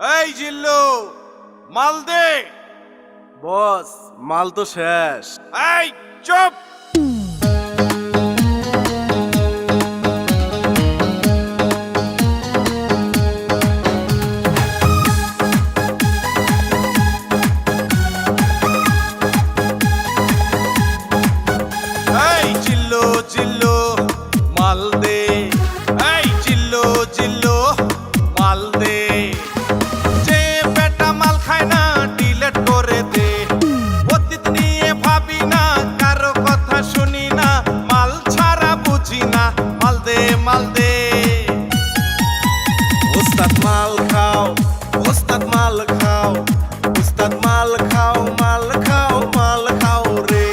এই জিল্লু মাল দে। বস মাল তো শেষ। এই চুপ। Chilo, chilo. উস্তাদ মাল খাও উস্তাদ মাল খাও মাল খাও মাল খাও রে।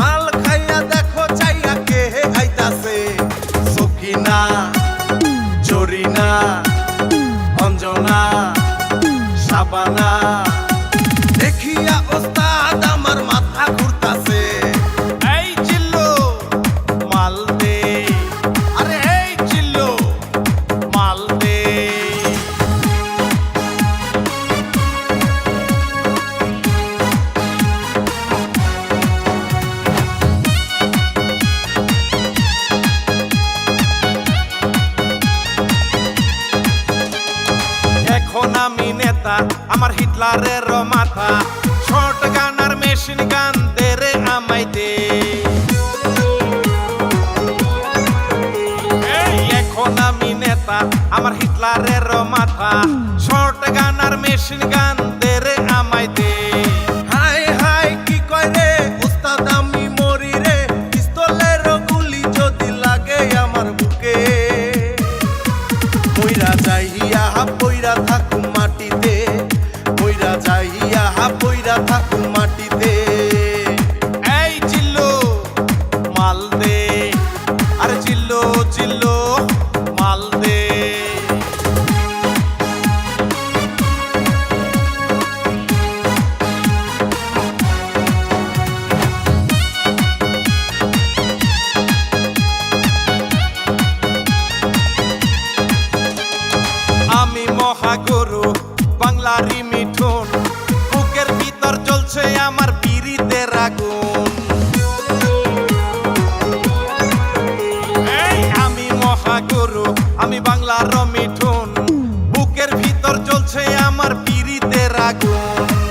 মাল খাইয়া দেখো চাইয়া কে আইতাছে। অঞ্জনা, সাবানা আমি নেতা, আমার হিটলারের মাথা। শর্ট গান আর মেশিন গান দে। আমাইতে এখন আমি নেতা, আমার হিটলারের মাথা। শর্ট গান আর মেশিন গান দে মাল দে। আরে চিল্লো চিল্লো মাল দে। আমি মহাগুরু বাংলারি মিঠুন। আমার পিড়িতে রাখুন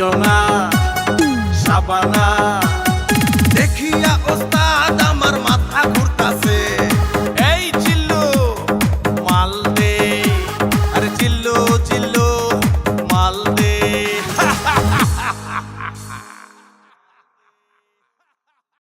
রচনা সাবানা